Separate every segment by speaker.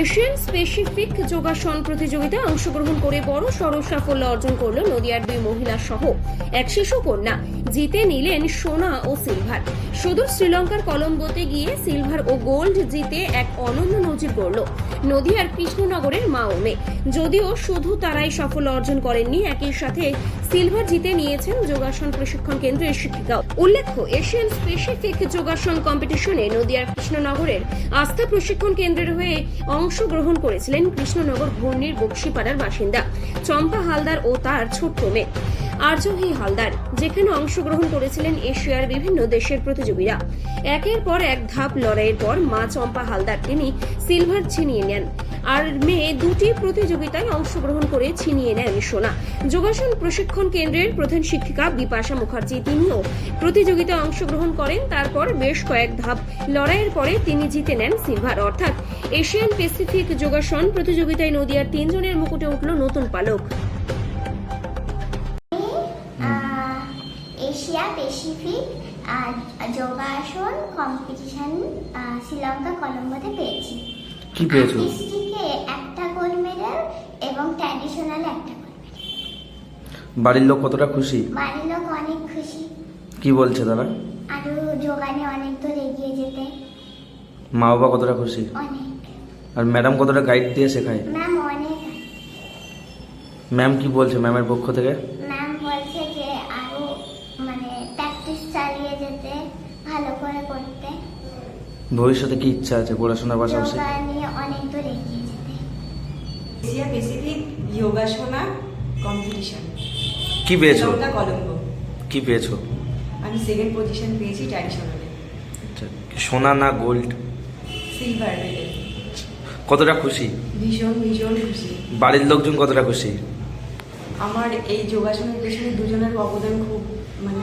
Speaker 1: Asian specific যোগাসন প্রতিযোগিতায় অংশগ্রহণ করে বড় সড় সাফল্য অর্জন করল নদিয়ার দুই মহিলা সহ এক শিশু কন্যা। জিতে নিলেন সোনা ও সিলভার। সুদূর শ্রীলঙ্কার কলম্বোতে গিয়ে সিলভার ও গোল্ড জিতে এক অনন্য নজির গড়ল নদিয়ার কৃষ্ণনগরের মা ও যদিও শুধু তারাই সাফল্য অর্জন করেননি একই সাথে সিলভার জিতে নিয়েছেন যোগাসন প্রশিক্ষণ কেন্দ্রের শিক্ষিকাও। উল্লেখ্য, এশিয়ান স্পেসিফিক যোগাসন কম্পিটিশনে নদিয়ার কৃষ্ণনগরের আস্থা প্রশিক্ষণ কেন্দ্রের হয়ে অংশগ্রহণ করেছিলেন কৃষ্ণনগর ঘূর্ণির বক্সিপাড়ার বাসিন্দা চম্পা হালদার ও তার ছোট্ট মেয়ে। আর্যভি হালদার, যেখানে অংশগ্রহণ করেছিলেন এশিয়ার বিভিন্ন দেশের প্রতিযোগীরা। একের পর এক ধাপ লড়াইয়ের পর মা চম্পা হালদার, তিনি সিলভার ছিনিয়ে নেন। আর মেয়ে দুটি প্রতিযোগিতায় অংশগ্রহণ করে ছিনিয়ে নেন সোনা। যোগাসন প্রশিক্ষণ কেন্দ্রের প্রধান শিক্ষিকা বিপাশা মুখার্জি, তিনিও প্রতিযোগিতায় অংশগ্রহণ করেন। তারপর বেশ কয়েক ধাপ লড়াইয়ের পরে তিনি জিতে নেন সিলভার। অর্থাৎ এশিয়ান প্যাসিফিক যোগাসন প্রতিযোগিতায় নদিয়ার তিনজনের মুকুটে উঠল নতুন পালক।
Speaker 2: এশিয়া প্যাসিফিক যোগাসন কম্পিটিশন শ্রীলঙ্কা কলম্বোতে পেয়েছি।
Speaker 3: কি পেয়েছ?
Speaker 2: আর্টিস্টিকে একটা গোল্ড মেডেল এবং ট্র্যাডিশনাল একটা গোল্ড
Speaker 3: বাড়ির লোক কতটা খুশি?
Speaker 2: বাড়ির লোক অনেক খুশি।
Speaker 3: কি বলছে তারা?
Speaker 2: আরও যোগানে অনেক দূর এগিয়ে যেতে।
Speaker 3: মা বাবা কতটা খুশি?
Speaker 2: অনেক।
Speaker 3: আর ম্যাডাম কতটা গাইড দিয়ে শেখায়?
Speaker 2: ম্যাম অনেক।
Speaker 3: ম্যাম কি বলছে? ম্যামের পক্ষ থেকে?
Speaker 2: করে করতে
Speaker 3: ভবিষ্যতে কি ইচ্ছা আছে পড়াশোনার পাশাপাশি?
Speaker 2: যোগা নিয়ে অনেক দূর এগিয়ে যেতে।
Speaker 4: এশিয়া প্যাসিফিক যোগাসনা কম্পিটিশন
Speaker 3: কি পেয়েছ?
Speaker 4: কলম্বো
Speaker 3: কি পেয়েছ?
Speaker 4: আমি সেকেন্ড পজিশন পেয়েছি ট্র্যাডিশনালে
Speaker 3: আচ্ছা, সোনা না গোল্ড
Speaker 4: সিলভার মেডেল
Speaker 3: কতটা খুশি?
Speaker 4: ভীষণ ভীষণ খুশি।
Speaker 3: বাড়ির লোকজন কতটা খুশি?
Speaker 4: আমার এই যোগাসনের পেছনে দুজনের অবদান খুব মানে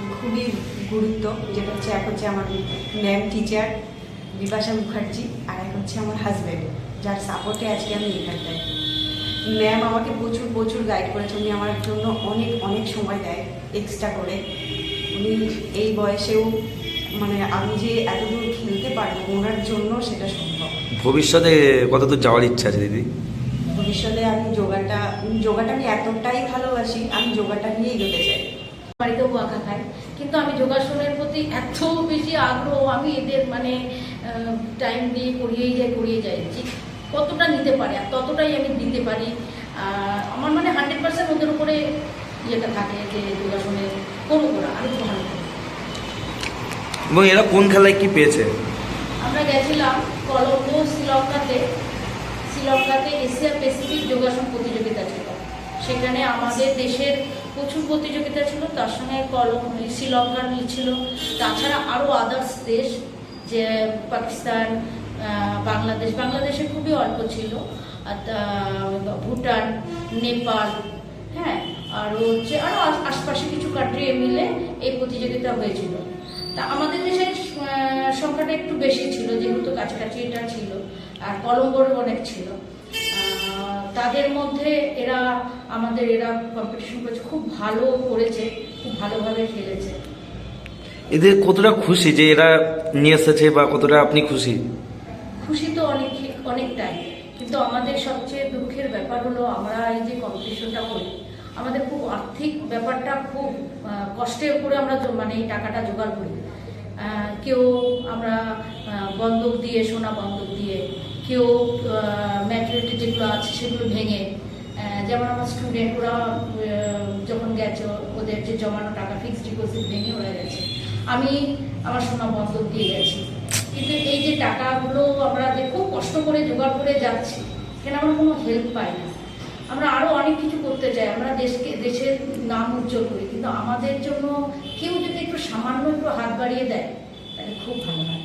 Speaker 4: গুরুত্ব যেটা হচ্ছে এক হচ্ছে আমার ম্যাম টিচার বিপাশা মুখার্জি আর এক হচ্ছে আমার হাজব্যান্ড যার সাপোর্টে আজকে আমি এখানটায়। ম্যাম আমাকে প্রচুর প্রচুর গাইড করেছে। উনি আমার জন্য অনেক অনেক সময় দেয় এক্সট্রা করে। উনি এই বয়সেও মানে আমি যে এতদূর খেলতে পারব ওনার জন্য সেটা সম্ভব।
Speaker 3: ভবিষ্যতে কতদূর যাওয়ার ইচ্ছা আছে দিদি?
Speaker 4: ভবিষ্যতে আমি যোগাটা যোগাটা আমি এতটাই ভালোবাসি আমি যোগাটা নিয়ে এগোতে চাই।
Speaker 5: বাড়িতেও আঁকা খাই কিন্তু আমি যোগাসনের প্রতি এত বেশি আগ্রহ আমি এদের মানে টাইম দিয়ে করিয়েই যাই করিয়ে যাই। কতটা নিতে পারে আর ততটাই আমি দিতে পারি। আমার মানে হান্ড্রেড পার্সেন্ট ওদের উপরে ইয়েটা থাকে যে যোগাসনে করব ওরা আরও ভালো
Speaker 3: এবং এরা কোন খেলায় কি পেয়েছে?
Speaker 5: আমরা গেছিলাম কলম্বো শ্রীলঙ্কাতে। শ্রীলঙ্কাতে এশিয়া প্যাসিফিক যোগাসন প্রতিযোগিতা ছিল। সেখানে আমাদের দেশের প্রচুর প্রতিযোগিতা ছিল, তার সঙ্গে কলম শ্রীলঙ্কার ছিল। তাছাড়া আরও আদার্স দেশ, যে পাকিস্তান বাংলাদেশ, বাংলাদেশে খুবই অল্প ছিল। ভুটান, নেপাল হ্যাঁ আর হচ্ছে আরও আশপাশে কিছু কান্ট্রি মিলে এই প্রতিযোগিতা হয়েছিল। তা আমাদের দেশের সংখ্যাটা একটু বেশি ছিল, যেহেতু কাছাকাছি এটা ছিল, আর কলম্বোর অনেক ছিল। তাদের মধ্যে এরা আমাদের এরা কম্পিটিশন করেছে খুব ভালো করেছে খুব ভালোভাবে খেলেছে।
Speaker 3: এদের কতটা খুশি যে এরা নিয়ে এসেছে বা কতটা আপনি খুশি?
Speaker 5: খুশি তো অনেক অনেকটাই। কিন্তু আমাদের সবচেয়ে দুঃখের ব্যাপার হলো আমরা এই যে কম্পিটিশনটা করি আমাদের খুব আর্থিক ব্যাপারটা খুব কষ্টের উপরে আমরা মানে এই টাকাটা জোগাড় করি। কেউ আমরা বন্ধক দিয়ে, সোনা বন্ধক দিয়ে, কেউ ম্যাচুরিটি যেগুলো আছে সেগুলো ভেঙে যেমন আমার স্টুডেন্ট ওরা যখন গেছে, ওদের যে জমানো টাকা ফিক্সড ডিপোজিট ভেঙে ওরা গেছে। আমি আমার সোনা বন্ধক দিয়ে গেছি। কিন্তু এই যে টাকাগুলো আমরা যে খুব কষ্ট করে জোগাড় করে যাচ্ছি সেখানে আমরা কোনো হেল্প পাই না? আমরা আরও অনেক কিছু করতে চাই, আমরা দেশকে, দেশের নাম উজ্জ্বল করি, কিন্তু আমাদের জন্য কেউ যদি একটু সামান্য একটু হাত বাড়িয়ে দেয়, তাহলে খুব ভালো হয়।